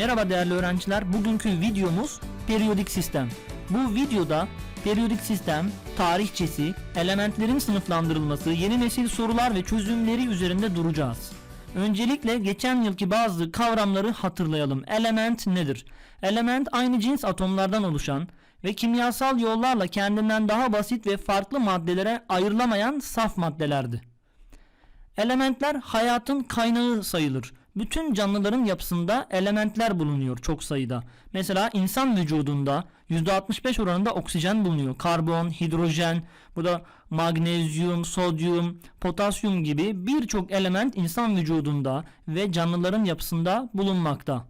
Merhaba değerli öğrenciler. Bugünkü videomuz periyodik sistem. Bu videoda periyodik sistem, tarihçesi, elementlerin sınıflandırılması, yeni nesil sorular ve çözümleri üzerinde duracağız. Öncelikle geçen yılki bazı kavramları hatırlayalım. Element nedir? Element aynı cins atomlardan oluşan ve kimyasal yollarla kendinden daha basit ve farklı maddelere ayrılamayan saf maddelerdi. Elementler hayatın kaynağı sayılır. Bütün canlıların yapısında elementler bulunuyor çok sayıda. Mesela insan vücudunda %65 oranında oksijen bulunuyor. Karbon, hidrojen, bu da magnezyum, sodyum, potasyum gibi birçok element insan vücudunda ve canlıların yapısında bulunmakta.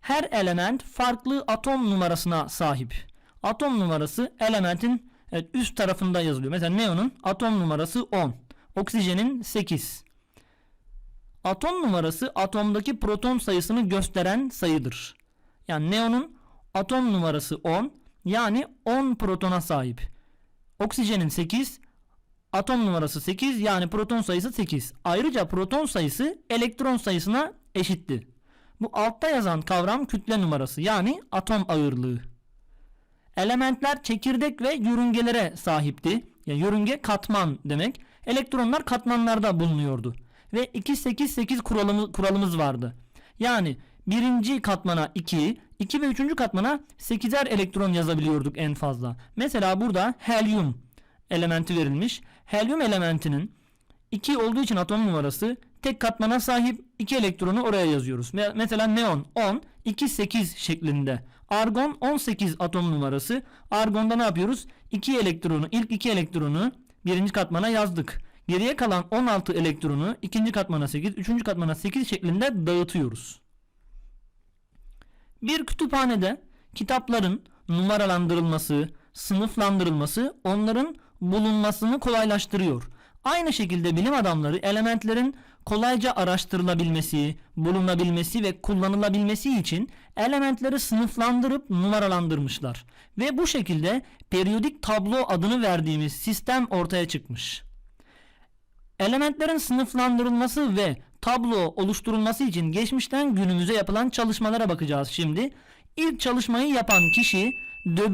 Her element farklı atom numarasına sahip. Atom numarası elementin üst tarafında yazılıyor. Mesela neonun atom numarası 10, oksijenin 8. Atom numarası atomdaki proton sayısını gösteren sayıdır. Yani neonun atom numarası 10 yani 10 protona sahip. Oksijenin 8 atom numarası 8 yani proton sayısı 8. Ayrıca proton sayısı elektron sayısına eşitti. Bu altta yazan kavram kütle numarası yani atom ağırlığı. Elementler çekirdek ve yörüngelere sahipti. Yani yörünge katman demek. Elektronlar katmanlarda bulunuyordu. Ve 288 kuralımız, kuralımız vardı. Yani birinci katmana 2, 2 ve 3. katmana 8'er elektron yazabiliyorduk en fazla. Mesela burada helyum elementi verilmiş. Helyum elementinin 2 olduğu için atom numarası tek katmana sahip 2 elektronu oraya yazıyoruz. Mesela neon 10, 2, 8 şeklinde. Argon 18 atom numarası. Argonda ne yapıyoruz? 2 elektronu, ilk 2 elektronu birinci katmana yazdık. Geriye kalan 16 elektronu ikinci katmana 8, üçüncü katmana 8 şeklinde dağıtıyoruz. Bir kütüphanede kitapların numaralandırılması, sınıflandırılması onların bulunmasını kolaylaştırıyor. Aynı şekilde bilim adamları elementlerin kolayca araştırılabilmesi, bulunabilmesi ve kullanılabilmesi için elementleri sınıflandırıp numaralandırmışlar. Ve bu şekilde periyodik tablo adını verdiğimiz sistem ortaya çıkmış. Elementlerin sınıflandırılması ve tablo oluşturulması için geçmişten günümüze yapılan çalışmalara bakacağız şimdi. İlk çalışmayı yapan kişi De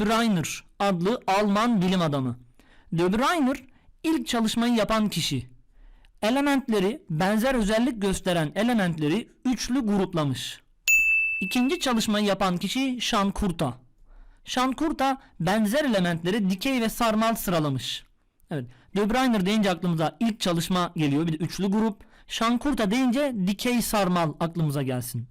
adlı Alman bilim adamı. De ilk çalışmayı yapan kişi. Elementleri benzer özellik gösteren elementleri üçlü gruplamış. İkinci çalışmayı yapan kişi Şankurta. Şankurta benzer elementleri dikey ve sarmal sıralamış. Evet. De Bruyner deyince aklımıza ilk çalışma geliyor. Bir de üçlü grup. Şankurta deyince dikey sarmal aklımıza gelsin.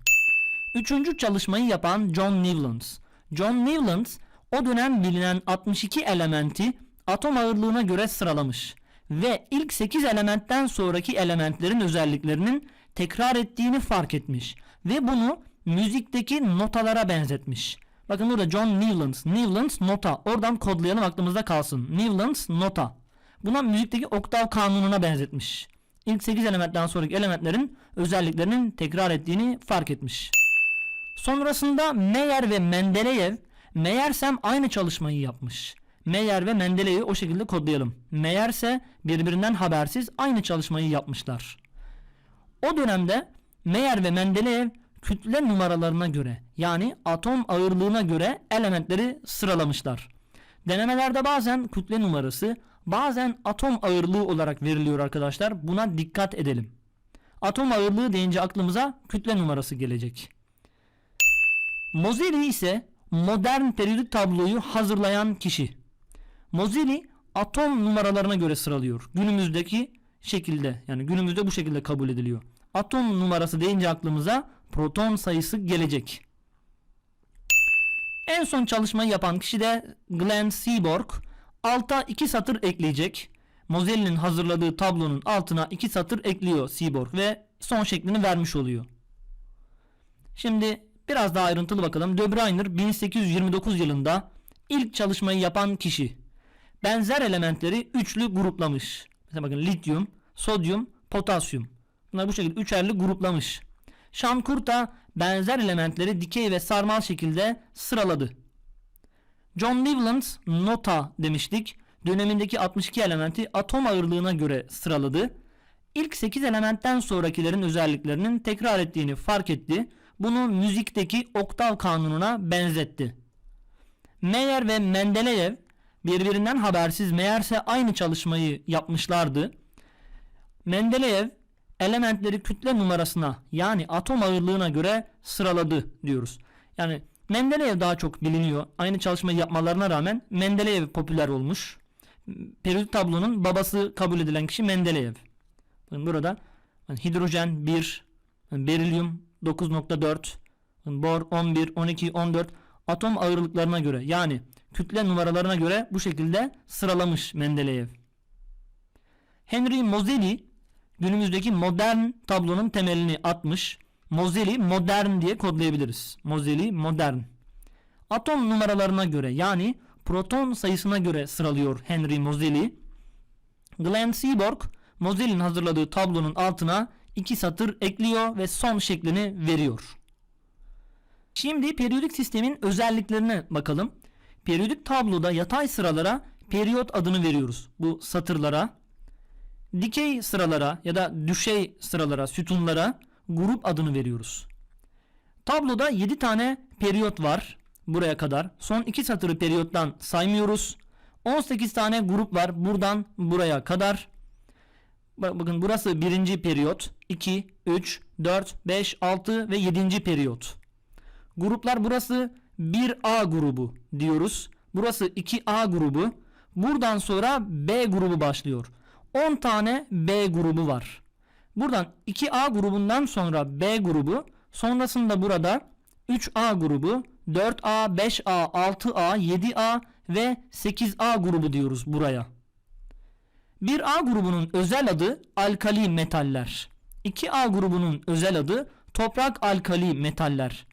Üçüncü çalışmayı yapan John Newlands. John Newlands o dönem bilinen 62 elementi atom ağırlığına göre sıralamış ve ilk 8 elementten sonraki elementlerin özelliklerinin tekrar ettiğini fark etmiş ve bunu müzikteki notalara benzetmiş. Bakın burada John Newlands, Newlands nota. Oradan kodlayalım aklımızda kalsın. Newlands nota. Buna müzikteki oktav kanununa benzetmiş. İlk 8 elementten sonraki elementlerin özelliklerinin tekrar ettiğini fark etmiş. Sonrasında Meyer ve Mendeleev, Meyersem aynı çalışmayı yapmış. Meyer ve Mendeleyev'i o şekilde kodlayalım. Meyer ise birbirinden habersiz aynı çalışmayı yapmışlar. O dönemde Meyer ve Mendeleev kütle numaralarına göre yani atom ağırlığına göre elementleri sıralamışlar. Denemelerde bazen kütle numarası bazen atom ağırlığı olarak veriliyor arkadaşlar. Buna dikkat edelim. Atom ağırlığı deyince aklımıza kütle numarası gelecek. Mozeri ise modern periyodik tabloyu hazırlayan kişi. Mozeri atom numaralarına göre sıralıyor. Günümüzdeki şekilde yani günümüzde bu şekilde kabul ediliyor. Atom numarası deyince aklımıza proton sayısı gelecek. En son çalışmayı yapan kişi de Glenn Seaborg. Alta iki satır ekleyecek. Mozell'in hazırladığı tablonun altına iki satır ekliyor Seaborg ve son şeklini vermiş oluyor. Şimdi biraz daha ayrıntılı bakalım. De Bruyner 1829 yılında ilk çalışmayı yapan kişi. Benzer elementleri üçlü gruplamış. Mesela bakın lityum, sodyum, potasyum. Bunlar bu şekilde üçerli gruplamış. Şankurta benzer elementleri dikey ve sarmal şekilde sıraladı. John Newlands nota demiştik. Dönemindeki 62 elementi atom ağırlığına göre sıraladı. İlk 8 elementten sonrakilerin özelliklerinin tekrar ettiğini fark etti. bunu müzikteki oktav kanununa benzetti. Meyer ve Mendeleev birbirinden habersiz meğerse aynı çalışmayı yapmışlardı. Mendeleev elementleri kütle numarasına yani atom ağırlığına göre sıraladı diyoruz. Yani Mendeleev daha çok biliniyor. Aynı çalışmayı yapmalarına rağmen Mendeleev popüler olmuş. Periyodik tablonun babası kabul edilen kişi Mendeleev. Bakın burada hidrojen 1, berilyum 9.4, bor 11, 12, 14 atom ağırlıklarına göre yani kütle numaralarına göre bu şekilde sıralamış Mendeleev. Henry Moseley günümüzdeki modern tablonun temelini atmış. Moseley modern diye kodlayabiliriz. Moseley modern. Atom numaralarına göre yani proton sayısına göre sıralıyor Henry Moseley. Glenn Seaborg Moseley'nin hazırladığı tablonun altına iki satır ekliyor ve son şeklini veriyor. Şimdi periyodik sistemin özelliklerine bakalım. Periyodik tabloda yatay sıralara periyot adını veriyoruz. Bu satırlara. Dikey sıralara ya da düşey sıralara, sütunlara grup adını veriyoruz. Tabloda 7 tane periyot var buraya kadar. Son 2 satırı periyottan saymıyoruz. 18 tane grup var buradan buraya kadar. Bak- Bakın burası birinci periyot. 2, 3, 4, 5, 6 ve 7. periyot. Gruplar burası 1A grubu diyoruz. Burası 2A grubu. Buradan sonra B grubu başlıyor. 10 tane B grubu var. Buradan 2A grubundan sonra B grubu, sonrasında burada 3A grubu, 4A, 5A, 6A, 7A ve 8A grubu diyoruz buraya. 1A grubunun özel adı alkali metaller. 2A grubunun özel adı toprak alkali metaller.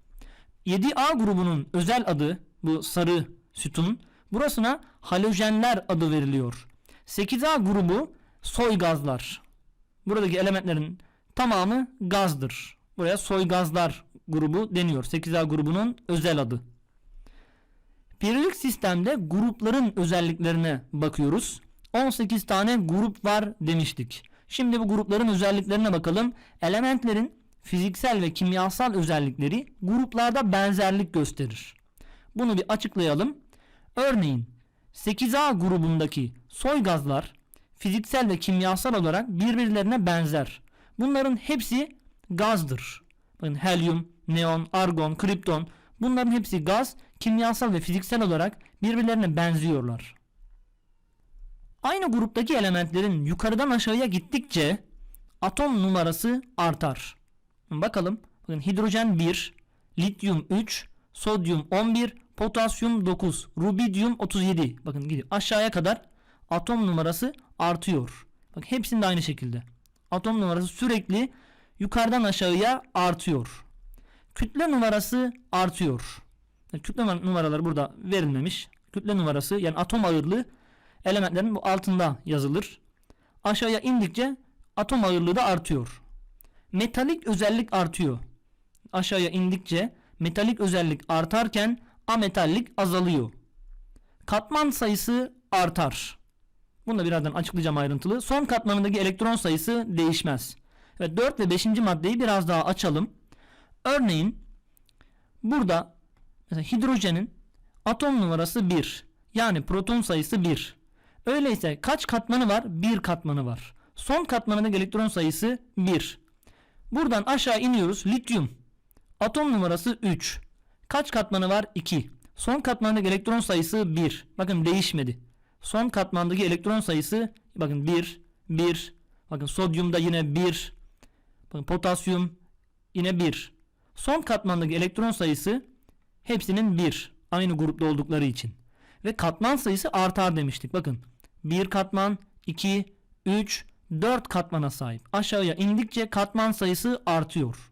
7A grubunun özel adı bu sarı sütun. Burasına halojenler adı veriliyor. 8A grubu soy gazlar. Buradaki elementlerin tamamı gazdır. Buraya soy gazlar grubu deniyor. 8A grubunun özel adı. Periyodik sistemde grupların özelliklerine bakıyoruz. 18 tane grup var demiştik. Şimdi bu grupların özelliklerine bakalım. Elementlerin fiziksel ve kimyasal özellikleri gruplarda benzerlik gösterir. Bunu bir açıklayalım. Örneğin 8A grubundaki soy gazlar fiziksel ve kimyasal olarak birbirlerine benzer. Bunların hepsi gazdır. Bakın helyum, neon, argon, kripton bunların hepsi gaz, kimyasal ve fiziksel olarak birbirlerine benziyorlar. Aynı gruptaki elementlerin yukarıdan aşağıya gittikçe atom numarası artar. Bakalım. Bakın hidrojen 1, lityum 3, sodyum 11, potasyum 9, rubidyum 37. Bakın gidiyor. Aşağıya kadar atom numarası artıyor. Bak hepsinde aynı şekilde. Atom numarası sürekli yukarıdan aşağıya artıyor. Kütle numarası artıyor. Kütle numar- numaraları burada verilmemiş. Kütle numarası yani atom ağırlığı elementlerin bu altında yazılır. Aşağıya indikçe atom ağırlığı da artıyor. Metalik özellik artıyor. Aşağıya indikçe metalik özellik artarken ametallik azalıyor. Katman sayısı artar. Bunu da birazdan açıklayacağım ayrıntılı. Son katmanındaki elektron sayısı değişmez. Evet 4 ve 5. maddeyi biraz daha açalım. Örneğin burada mesela hidrojenin atom numarası 1. Yani proton sayısı 1. Öyleyse kaç katmanı var? 1 katmanı var. Son katmanındaki elektron sayısı 1. Buradan aşağı iniyoruz. Lityum. Atom numarası 3. Kaç katmanı var? 2. Son katmandaki elektron sayısı 1. Bakın değişmedi. Son katmandaki elektron sayısı bakın 1, 1. Bakın sodyumda yine 1. Bakın potasyum yine 1. Son katmandaki elektron sayısı hepsinin 1. Aynı grupta oldukları için. Ve katman sayısı artar demiştik. Bakın 1 katman, 2, 3, 4 katmana sahip. Aşağıya indikçe katman sayısı artıyor.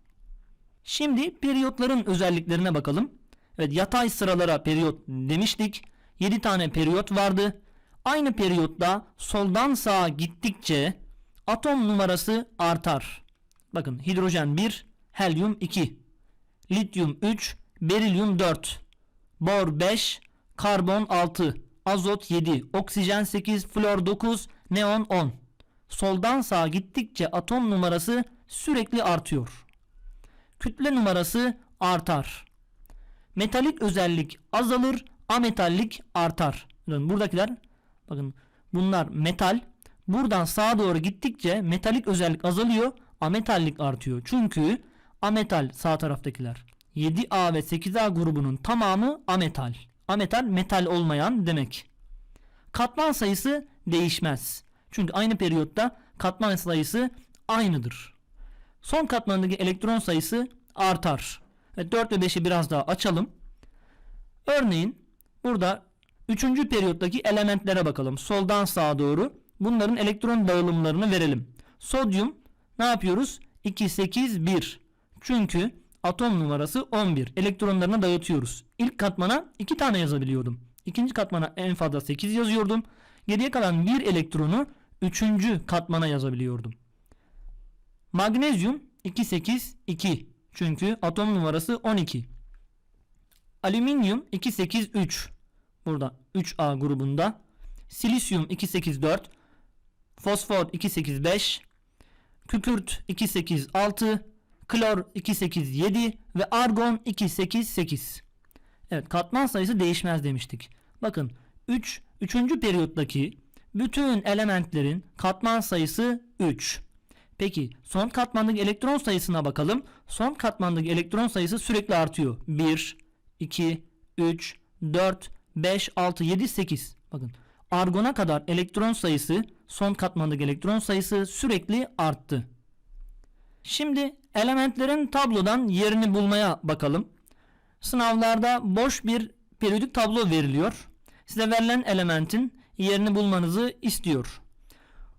Şimdi periyotların özelliklerine bakalım. Evet yatay sıralara periyot demiştik. 7 tane periyot vardı. Aynı periyotta soldan sağa gittikçe atom numarası artar. Bakın hidrojen 1, helyum 2, lityum 3, berilyum 4, bor 5, karbon 6, azot 7, oksijen 8, flor 9, neon 10. Soldan sağa gittikçe atom numarası sürekli artıyor. kütle numarası artar. Metalik özellik azalır, ametallik artar. Buradakiler bakın bunlar metal. Buradan sağa doğru gittikçe metalik özellik azalıyor, ametallik artıyor. Çünkü ametal sağ taraftakiler. 7A ve 8A grubunun tamamı ametal. Ametal metal olmayan demek. Katman sayısı değişmez. Çünkü aynı periyotta katman sayısı aynıdır. Son katmandaki elektron sayısı artar. Evet, 4 ve 5'i biraz daha açalım. Örneğin burada 3. periyottaki elementlere bakalım. Soldan sağa doğru bunların elektron dağılımlarını verelim. Sodyum ne yapıyoruz? 2, 8, 1. Çünkü atom numarası 11. Elektronlarını dağıtıyoruz. İlk katmana 2 tane yazabiliyordum. İkinci katmana en fazla 8 yazıyordum. Geriye kalan 1 elektronu 3. katmana yazabiliyordum. Magnezyum 282 çünkü atom numarası 12. Alüminyum 283 burada 3A grubunda. Silisyum 284 Fosfor 285 Kükürt 286 Klor 287 ve argon 288. Evet katman sayısı değişmez demiştik. Bakın 3 3. periyottaki bütün elementlerin katman sayısı 3. Peki son katmandaki elektron sayısına bakalım. Son katmandaki elektron sayısı sürekli artıyor. 1, 2, 3, 4, 5, 6, 7, 8. Bakın argona kadar elektron sayısı son katmandaki elektron sayısı sürekli arttı. Şimdi elementlerin tablodan yerini bulmaya bakalım. Sınavlarda boş bir periyodik tablo veriliyor. Size verilen elementin yerini bulmanızı istiyor.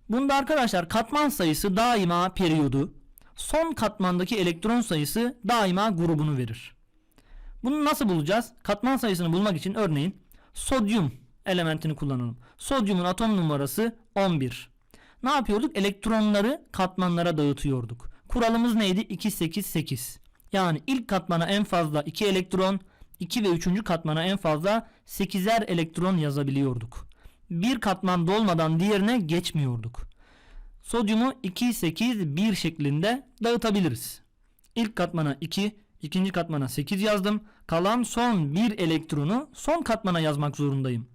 Bunda arkadaşlar katman sayısı daima periyodu, son katmandaki elektron sayısı daima grubunu verir. Bunu nasıl bulacağız? Katman sayısını bulmak için örneğin sodyum elementini kullanalım. Sodyumun atom numarası 11. Ne yapıyorduk? Elektronları katmanlara dağıtıyorduk. Kuralımız neydi? 2 8 8. Yani ilk katmana en fazla 2 elektron, 2 ve 3. katmana en fazla 8'er elektron yazabiliyorduk. Bir katman dolmadan diğerine geçmiyorduk. Sodyumu 2 8 1 şeklinde dağıtabiliriz. İlk katmana 2, ikinci katmana 8 yazdım. Kalan son bir elektronu son katmana yazmak zorundayım.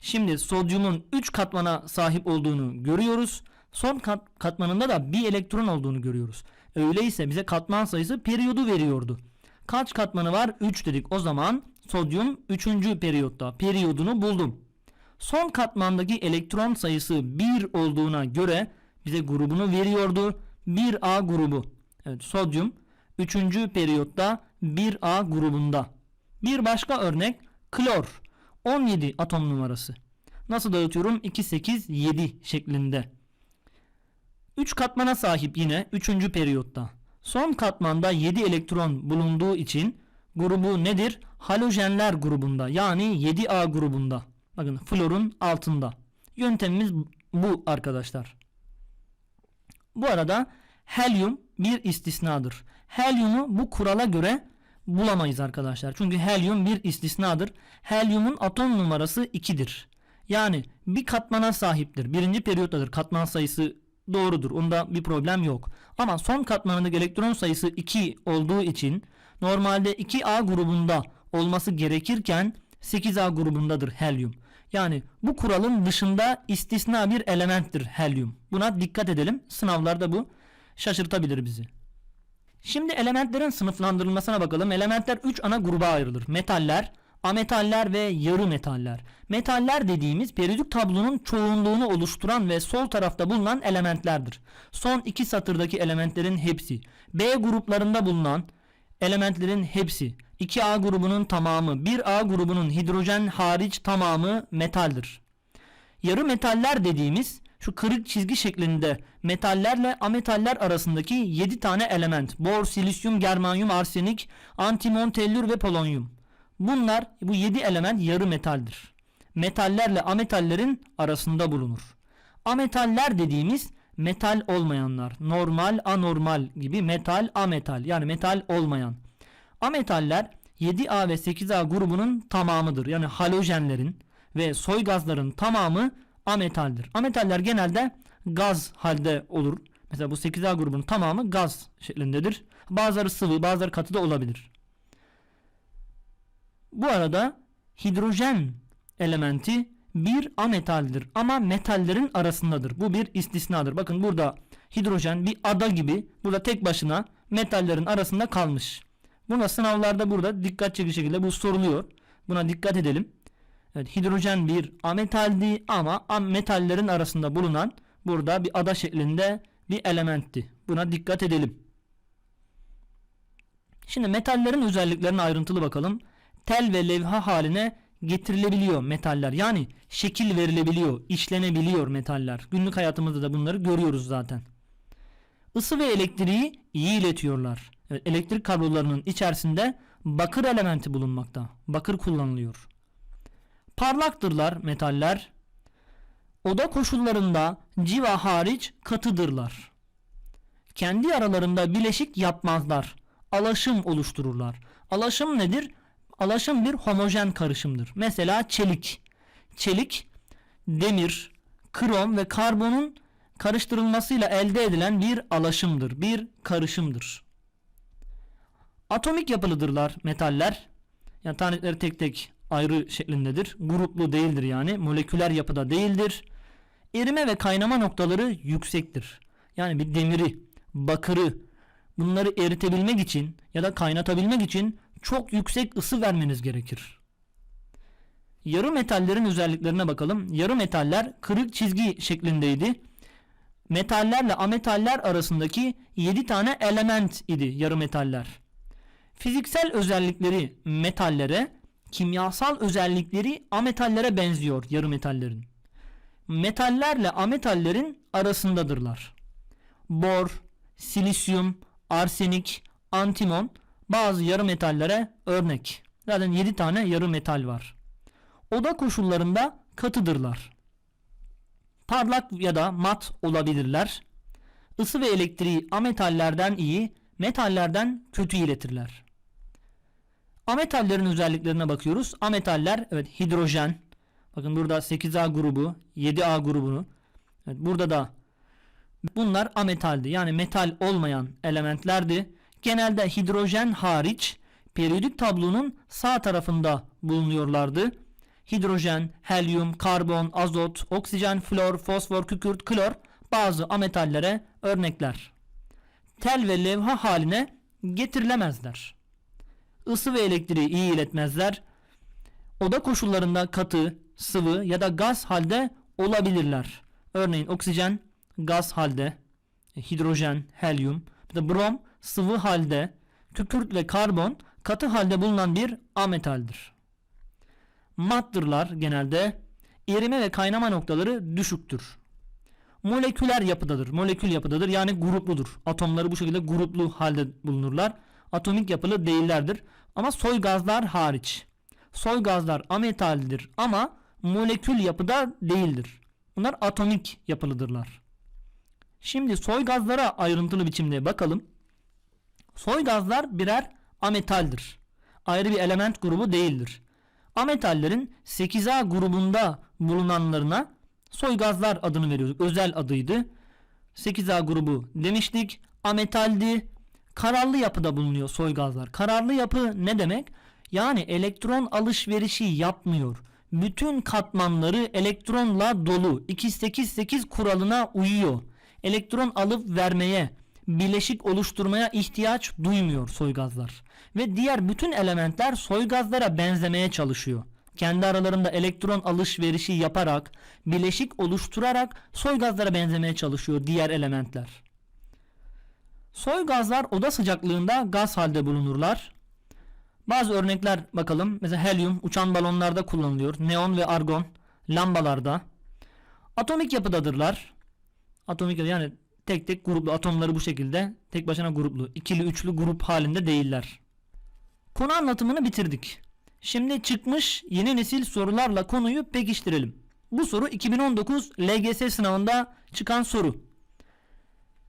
Şimdi sodyumun 3 katmana sahip olduğunu görüyoruz. Son kat, katmanında da bir elektron olduğunu görüyoruz. Öyleyse bize katman sayısı periyodu veriyordu. Kaç katmanı var? 3 dedik. O zaman sodyum 3. periyotta periyodunu buldum. Son katmandaki elektron sayısı 1 olduğuna göre bize grubunu veriyordu. 1A grubu. Evet sodyum 3. periyotta 1A grubunda. Bir başka örnek klor 17 atom numarası. Nasıl dağıtıyorum? 2 8 7 şeklinde. 3 katmana sahip yine 3. periyotta. Son katmanda 7 elektron bulunduğu için grubu nedir? Halojenler grubunda yani 7A grubunda. Bakın florun altında. Yöntemimiz bu arkadaşlar. Bu arada helyum bir istisnadır. Helyumu bu kurala göre bulamayız arkadaşlar. Çünkü helyum bir istisnadır. Helyumun atom numarası 2'dir. Yani bir katmana sahiptir. Birinci periyottadır. Katman sayısı doğrudur. Onda bir problem yok. Ama son katmanındaki elektron sayısı 2 olduğu için normalde 2A grubunda olması gerekirken 8A grubundadır helyum. Yani bu kuralın dışında istisna bir elementtir helyum. Buna dikkat edelim. Sınavlarda bu şaşırtabilir bizi. Şimdi elementlerin sınıflandırılmasına bakalım. Elementler 3 ana gruba ayrılır. Metaller, ametaller ve yarı metaller. Metaller dediğimiz periyodik tablonun çoğunluğunu oluşturan ve sol tarafta bulunan elementlerdir. Son iki satırdaki elementlerin hepsi. B gruplarında bulunan elementlerin hepsi. 2A grubunun tamamı, 1A grubunun hidrojen hariç tamamı metaldir. Yarı metaller dediğimiz şu kırık çizgi şeklinde metallerle ametaller arasındaki 7 tane element. Bor, silisyum, germanyum, arsenik, antimon, tellür ve polonyum. Bunlar bu 7 element yarı metaldir. Metallerle ametallerin arasında bulunur. Ametaller dediğimiz metal olmayanlar. Normal, anormal gibi metal, ametal yani metal olmayan. Ametaller 7A ve 8A grubunun tamamıdır. Yani halojenlerin ve soy gazların tamamı ametaldir. Ametaller genelde gaz halde olur. Mesela bu 8A grubunun tamamı gaz şeklindedir. Bazıları sıvı, bazıları katı da olabilir. Bu arada hidrojen elementi bir ametaldir ama metallerin arasındadır. Bu bir istisnadır. Bakın burada hidrojen bir ada gibi burada tek başına metallerin arasında kalmış. Buna sınavlarda burada dikkat çekici şekilde bu soruluyor. Buna dikkat edelim. Evet, hidrojen bir ametaldi ama am- metallerin arasında bulunan burada bir ada şeklinde bir elementti. Buna dikkat edelim. Şimdi metallerin özelliklerine ayrıntılı bakalım. Tel ve levha haline getirilebiliyor metaller. Yani şekil verilebiliyor, işlenebiliyor metaller. Günlük hayatımızda da bunları görüyoruz zaten. Isı ve elektriği iyi iletiyorlar. Evet, elektrik kablolarının içerisinde bakır elementi bulunmakta. Bakır kullanılıyor. Parlaktırlar metaller. Oda koşullarında civa hariç katıdırlar. Kendi aralarında bileşik yapmazlar. Alaşım oluştururlar. Alaşım nedir? Alaşım bir homojen karışımdır. Mesela çelik. Çelik, demir, krom ve karbonun karıştırılmasıyla elde edilen bir alaşımdır. Bir karışımdır. Atomik yapılıdırlar metaller. Yani tanecikleri tek tek ayrı şeklindedir. Gruplu değildir yani. Moleküler yapıda değildir. Erime ve kaynama noktaları yüksektir. Yani bir demiri, bakırı bunları eritebilmek için ya da kaynatabilmek için çok yüksek ısı vermeniz gerekir. Yarı metallerin özelliklerine bakalım. Yarı metaller kırık çizgi şeklindeydi. Metallerle ametaller arasındaki 7 tane element idi yarı metaller. Fiziksel özellikleri metallere, kimyasal özellikleri ametallere benziyor yarı metallerin. Metallerle ametallerin arasındadırlar. Bor, silisyum, arsenik, antimon bazı yarı metallere örnek. Zaten 7 tane yarı metal var. Oda koşullarında katıdırlar. Parlak ya da mat olabilirler. Isı ve elektriği ametallerden iyi, metallerden kötü iletirler. Ametallerin özelliklerine bakıyoruz. Ametaller evet hidrojen. Bakın burada 8A grubu, 7A grubunu. Evet, burada da bunlar ametaldi. Yani metal olmayan elementlerdi. Genelde hidrojen hariç periyodik tablonun sağ tarafında bulunuyorlardı. Hidrojen, helyum, karbon, azot, oksijen, flor, fosfor, kükürt, klor bazı ametallere örnekler. Tel ve levha haline getirilemezler. Isı ve elektriği iyi iletmezler. Oda koşullarında katı, sıvı ya da gaz halde olabilirler. Örneğin oksijen gaz halde, e, hidrojen, helyum, bir de brom sıvı halde, kükürt ve karbon katı halde bulunan bir ametaldir. Mattırlar genelde erime ve kaynama noktaları düşüktür. Moleküler yapıdadır. Molekül yapıdadır yani grupludur. Atomları bu şekilde gruplu halde bulunurlar. Atomik yapılı değillerdir. Ama soy gazlar hariç. Soy gazlar ametaldir ama molekül yapıda değildir. Bunlar atomik yapılıdırlar. Şimdi soy gazlara ayrıntılı biçimde bakalım. Soy gazlar birer ametaldir. Ayrı bir element grubu değildir. Ametallerin 8A grubunda bulunanlarına soy gazlar adını veriyorduk. Özel adıydı. 8A grubu demiştik. Ametaldi. Kararlı yapıda bulunuyor soy gazlar. Kararlı yapı ne demek? Yani elektron alışverişi yapmıyor. Bütün katmanları elektronla dolu. 288 kuralına uyuyor. Elektron alıp vermeye, bileşik oluşturmaya ihtiyaç duymuyor soy gazlar. Ve diğer bütün elementler soy gazlara benzemeye çalışıyor. Kendi aralarında elektron alışverişi yaparak, bileşik oluşturarak soy gazlara benzemeye çalışıyor diğer elementler. Soy gazlar oda sıcaklığında gaz halde bulunurlar. Bazı örnekler bakalım. Mesela helyum uçan balonlarda kullanılıyor. Neon ve argon lambalarda. Atomik yapıdadırlar. Atomik yani tek tek gruplu atomları bu şekilde tek başına gruplu, ikili üçlü grup halinde değiller. Konu anlatımını bitirdik. Şimdi çıkmış yeni nesil sorularla konuyu pekiştirelim. Bu soru 2019 LGS sınavında çıkan soru.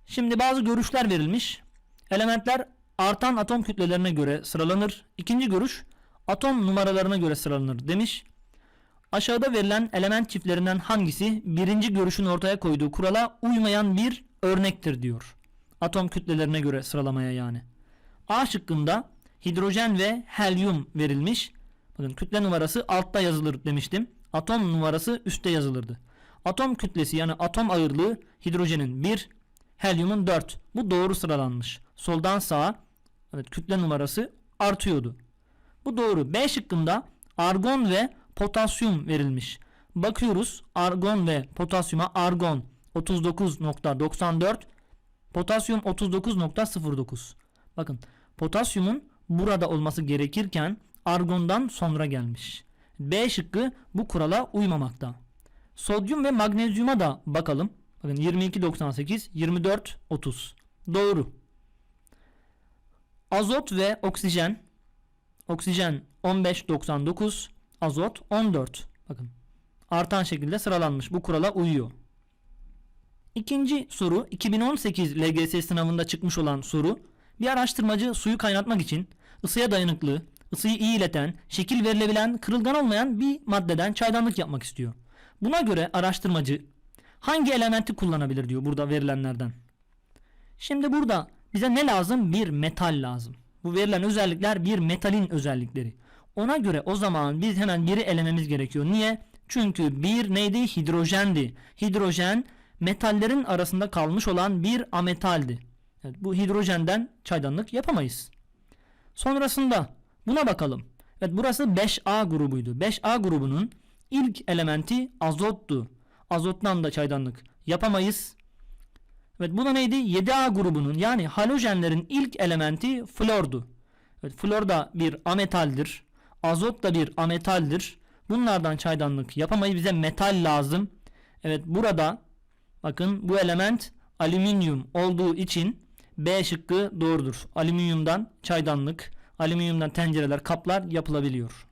Şimdi bazı görüşler verilmiş. Elementler artan atom kütlelerine göre sıralanır. İkinci görüş atom numaralarına göre sıralanır demiş. Aşağıda verilen element çiftlerinden hangisi birinci görüşün ortaya koyduğu kurala uymayan bir örnektir diyor. Atom kütlelerine göre sıralamaya yani. A şıkkında hidrojen ve helyum verilmiş. Bakın kütle numarası altta yazılır demiştim. Atom numarası üstte yazılırdı. Atom kütlesi yani atom ağırlığı hidrojenin 1, helyumun 4. Bu doğru sıralanmış. Soldan sağa evet, kütle numarası artıyordu. Bu doğru. B şıkkında argon ve potasyum verilmiş. Bakıyoruz argon ve potasyuma argon 39.94 potasyum 39.09 bakın potasyumun burada olması gerekirken argondan sonra gelmiş. B şıkkı bu kurala uymamakta. Sodyum ve magnezyuma da bakalım. Bakın 22.98 24.30 doğru. Azot ve oksijen oksijen 15.99 azot 14 bakın artan şekilde sıralanmış bu kurala uyuyor. İkinci soru 2018 LGS sınavında çıkmış olan soru. Bir araştırmacı suyu kaynatmak için ısıya dayanıklı, ısıyı iyi ileten, şekil verilebilen, kırılgan olmayan bir maddeden çaydanlık yapmak istiyor. Buna göre araştırmacı hangi elementi kullanabilir diyor burada verilenlerden. Şimdi burada bize ne lazım? Bir metal lazım. Bu verilen özellikler bir metalin özellikleri. Ona göre o zaman biz hemen biri elememiz gerekiyor. Niye? Çünkü bir neydi? Hidrojendi. Hidrojen metallerin arasında kalmış olan bir ametaldi. Evet, bu hidrojenden çaydanlık yapamayız. Sonrasında buna bakalım. Evet burası 5A grubuydu. 5A grubunun ilk elementi azottu. Azottan da çaydanlık yapamayız. Evet bu da neydi? 7A grubunun yani halojenlerin ilk elementi flordu. Evet, flor da bir ametaldir. Azot da bir ametaldir. Bunlardan çaydanlık yapamayız. Bize metal lazım. Evet burada bakın bu element alüminyum olduğu için B şıkkı doğrudur. Alüminyumdan çaydanlık, alüminyumdan tencereler, kaplar yapılabiliyor.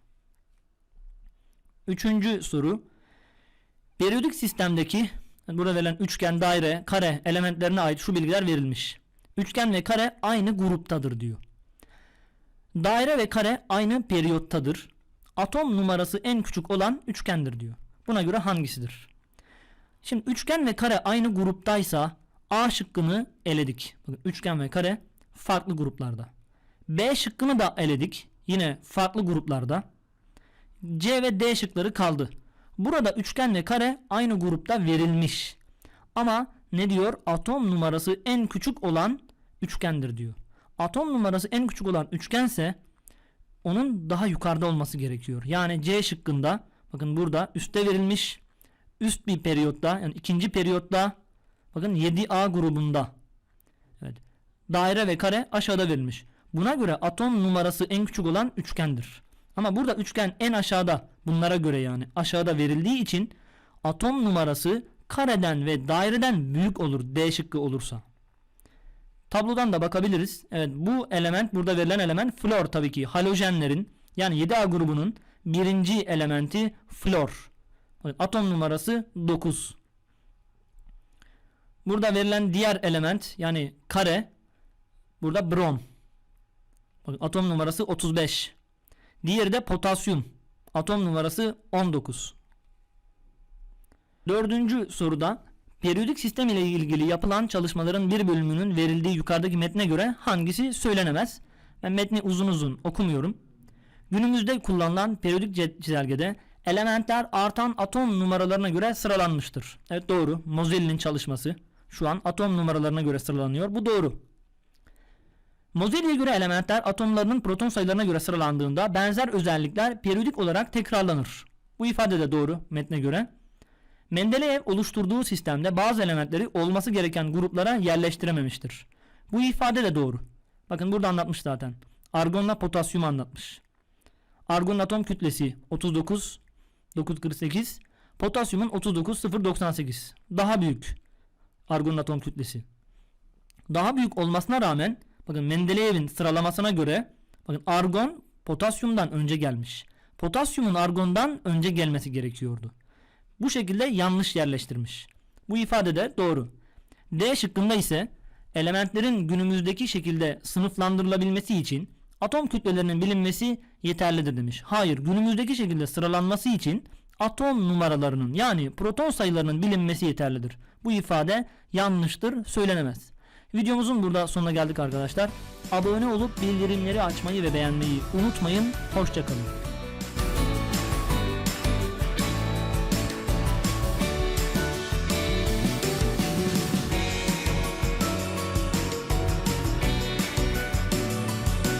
Üçüncü soru. Periyodik sistemdeki burada verilen üçgen, daire, kare elementlerine ait şu bilgiler verilmiş. Üçgen ve kare aynı gruptadır diyor. Daire ve kare aynı periyottadır. Atom numarası en küçük olan üçgendir diyor. Buna göre hangisidir? Şimdi üçgen ve kare aynı gruptaysa A şıkkını eledik. Bakın üçgen ve kare farklı gruplarda. B şıkkını da eledik. Yine farklı gruplarda. C ve D şıkları kaldı. Burada üçgen ve kare aynı grupta verilmiş. Ama ne diyor? Atom numarası en küçük olan üçgendir diyor. Atom numarası en küçük olan üçgense onun daha yukarıda olması gerekiyor. Yani C şıkkında bakın burada üstte verilmiş üst bir periyotta yani ikinci periyotta bakın 7A grubunda evet, daire ve kare aşağıda verilmiş. Buna göre atom numarası en küçük olan üçgendir. Ama burada üçgen en aşağıda bunlara göre yani aşağıda verildiği için atom numarası kareden ve daireden büyük olur D şıkkı olursa. Tablodan da bakabiliriz. Evet bu element burada verilen element flor tabii ki halojenlerin yani 7A grubunun birinci elementi flor. Atom numarası 9. Burada verilen diğer element yani kare burada brom. Atom numarası 35. Diğeri de potasyum. Atom numarası 19. Dördüncü soruda periyodik sistem ile ilgili yapılan çalışmaların bir bölümünün verildiği yukarıdaki metne göre hangisi söylenemez? Ben metni uzun uzun okumuyorum. Günümüzde kullanılan periyodik çizelgede elementler artan atom numaralarına göre sıralanmıştır. Evet doğru. Moselli'nin çalışması şu an atom numaralarına göre sıralanıyor. Bu doğru. Moselli'ye göre elementler atomlarının proton sayılarına göre sıralandığında benzer özellikler periyodik olarak tekrarlanır. Bu ifade de doğru metne göre. Mendeleev oluşturduğu sistemde bazı elementleri olması gereken gruplara yerleştirememiştir. Bu ifade de doğru. Bakın burada anlatmış zaten. Argonla potasyum anlatmış. Argonun atom kütlesi 39 948, potasyumun 39 098. Daha büyük argonun atom kütlesi. Daha büyük olmasına rağmen bakın Mendeleev'in sıralamasına göre bakın argon potasyumdan önce gelmiş. Potasyumun argondan önce gelmesi gerekiyordu. Bu şekilde yanlış yerleştirmiş. Bu ifade de doğru. D şıkkında ise elementlerin günümüzdeki şekilde sınıflandırılabilmesi için atom kütlelerinin bilinmesi yeterlidir demiş. Hayır, günümüzdeki şekilde sıralanması için atom numaralarının yani proton sayılarının bilinmesi yeterlidir. Bu ifade yanlıştır, söylenemez. Videomuzun burada sonuna geldik arkadaşlar. Abone olup bildirimleri açmayı ve beğenmeyi unutmayın. Hoşçakalın.